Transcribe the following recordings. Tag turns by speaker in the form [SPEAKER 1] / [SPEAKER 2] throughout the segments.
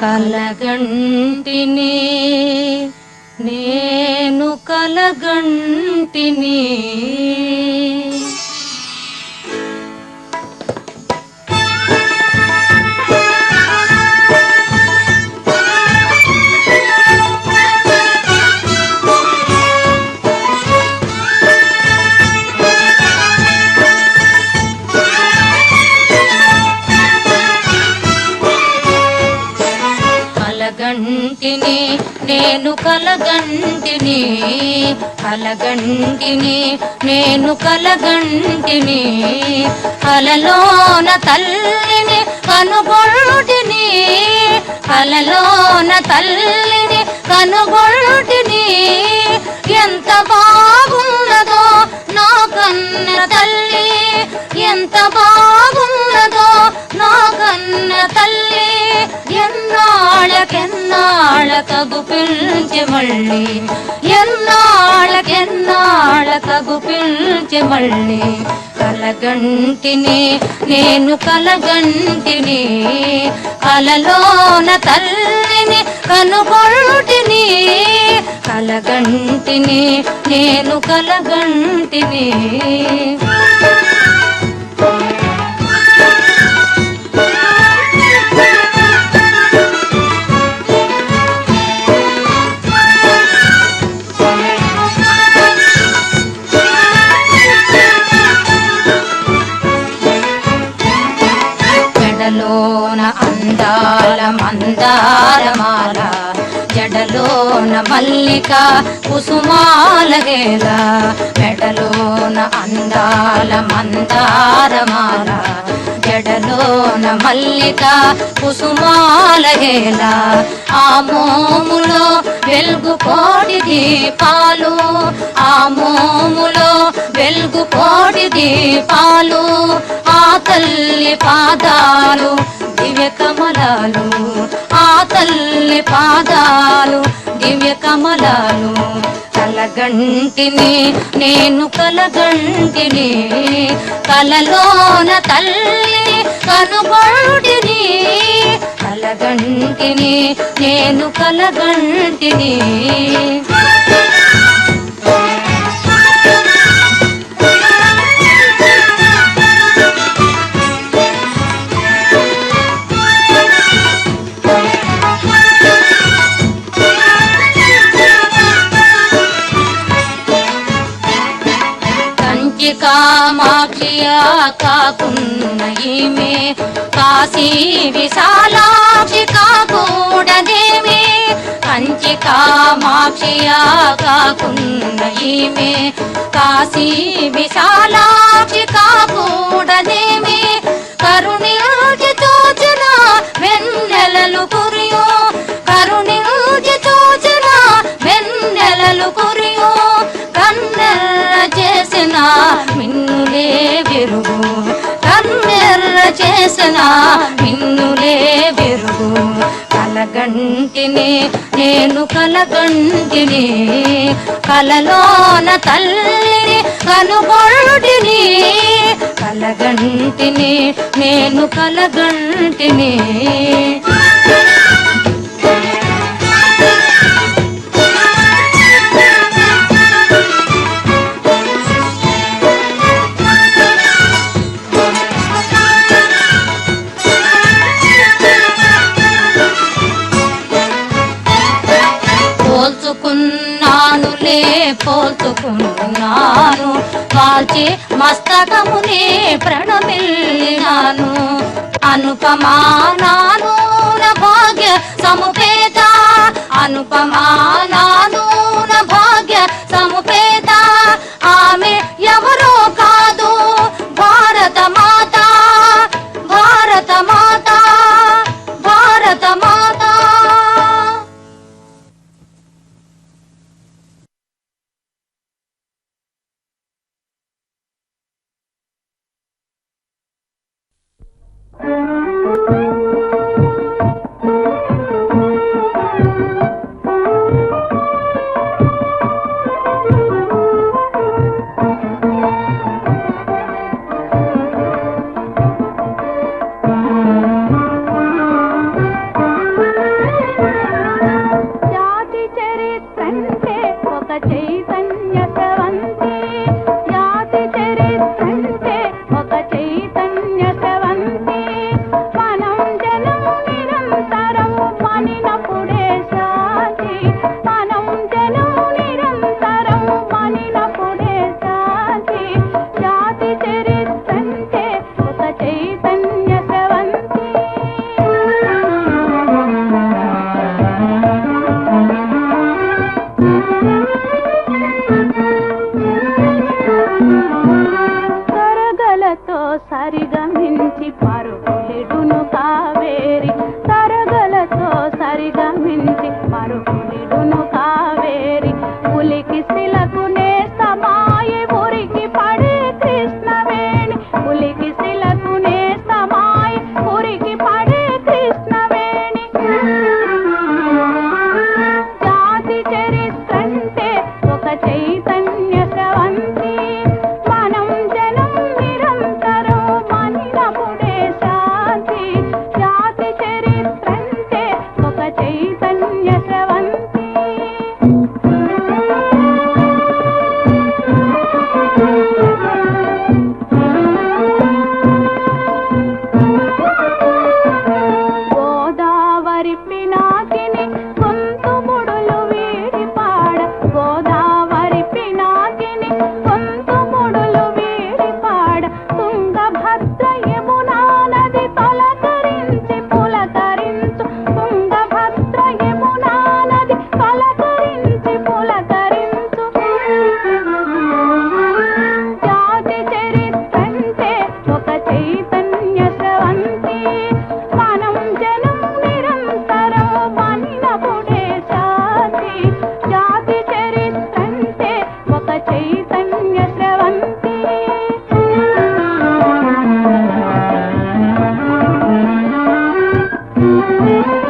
[SPEAKER 1] కలగంటిని నేను కలగంటిని. కలగంటిని కలగంటిని నేను కలగంటిని. కలలోన తల్లిని కనుగొల్టిని కలలోన తల్లిని కనుగొల్టిని ఎంత బాగున్నదో నా కన్న తల్లి ఎంత బాగున్నదో నా కన్న తల్లి. ఎన్నాళ్ళకెన్నాళ్ళకగు పిలిచి మళ్ళీ ఎన్నాళ్ళకెన్నాళ్ళకగు పిలిచి మళ్ళీ కలగంటిని నేను కలగంటిని కలలోన తల్లిని కనుగొల్టిని కలగంటిని నేను కలగంటిని. మందారమాల జడలోన మల్లిక కుసుమాల గేల మెడలోన అందాల మందారమాల జడలోన మల్లిక కుసుమాల గేల ఆ మోములో వెలుగు కోడి దీపాలు ఆ మోములో వెలుగు కోడి దీపాలు తల్లి పాదాలు దివ్య కమలాలు. ఆ తల్లి పాదాలు దివ్య కమలాలు. కలగంటిని నేను కలగంటిని కలలోన తల్లిని కనుగొంటిని కలగంటిని నేను కలగంటిని. కామాక్షియా కాకున్నయమే. కాశీ విశాలాక్షి కాకూడదేమే. కంచి కామాక్షియా కాకున్నయమే. కాశీ విశాలాక్షి కాకూడదేమే. కరుణించి తోచన వెన్నెలలు కురియో. కరుణించి తోచన వెన్నెలలు కురియో. కన్నెల చేసిన చేసిన? నిన్నులే వెరుగు. కలగంటిని నేను కలగంటిని. కలలోన తల్లిని కనుగొంటిని. కలగంటిని నేను కలగంటిని. అనుపమానాను నా భాగ్య సముపేత
[SPEAKER 2] అనుపమా Música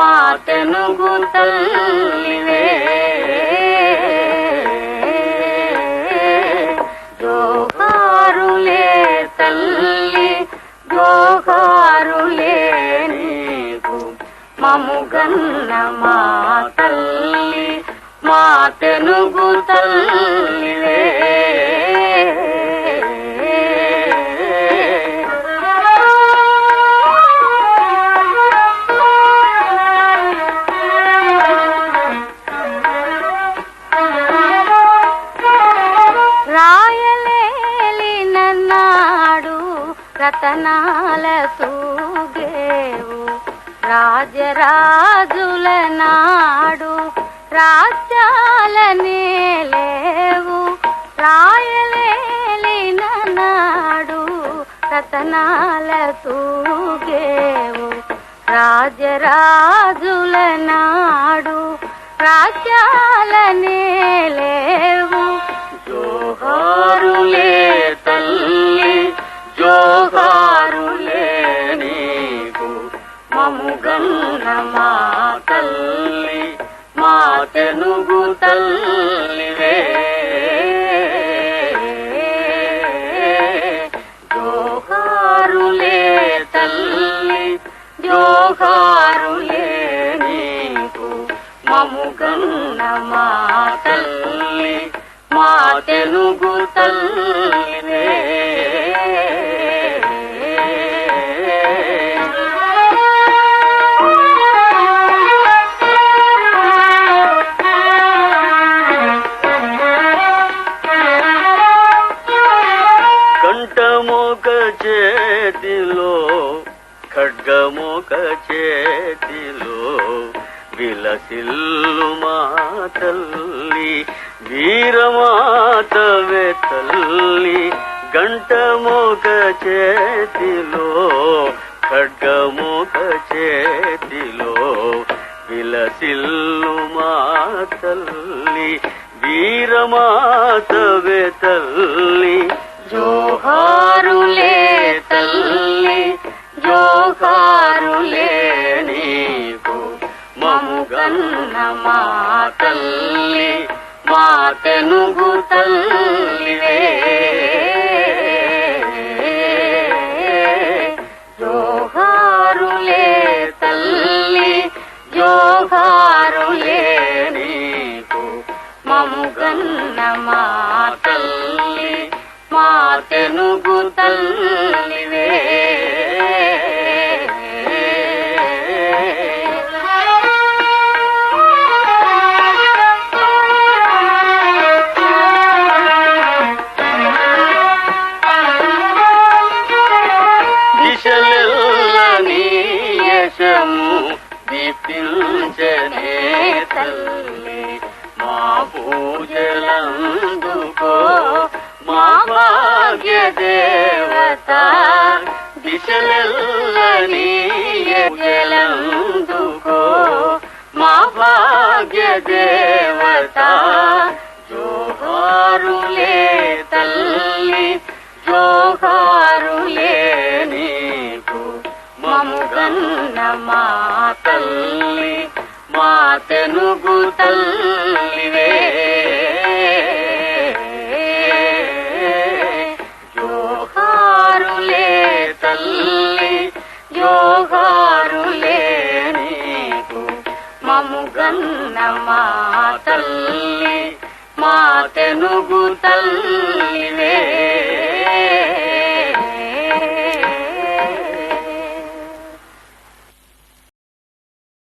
[SPEAKER 2] మాతెనుగు తల్లివే జోహారులే తల్లి జోహారులే నీవు. మముగన్న మా తల్లి మాతెనుగు తల్లివే రాయాలనే లేవు రాయలేలిన నాడు రతనాల తూగేవు. రాజరాజుల నాడు రాజ్యాలనే లేవు జోహారులే తల్లి జోహారులే నీకు
[SPEAKER 3] మముగన్న మా తల్లి మా తెలుగు తల్లివే. జోహారులే తల్లి జోహారులే నీకు. మముగన్న మా తల్లి మా తెలుగు తల్లివే. తల్లి గంట మోక చేతిలో ఖడ్గమోక చేతిలో విలసిల్లు మా తల్లి వీరమాతవే తల్లి. జోహారులే తల్లి జోహారులే నీకు మముగన్న మా తల్లి. మాతెనుగు తల్లివే జోహారులే తల్లి జోహారులే నీకు. మముగన్న మా తల్లి మాతెనుగు తల్లివే. దేవత దిశలెల్ల నీ పూజలందుకో మా భాగ్య దేవత జోహారులే తల్లి జోహారులే నీకు. మముగన్న మా తల్లి మా తెనుగు తల్లివే.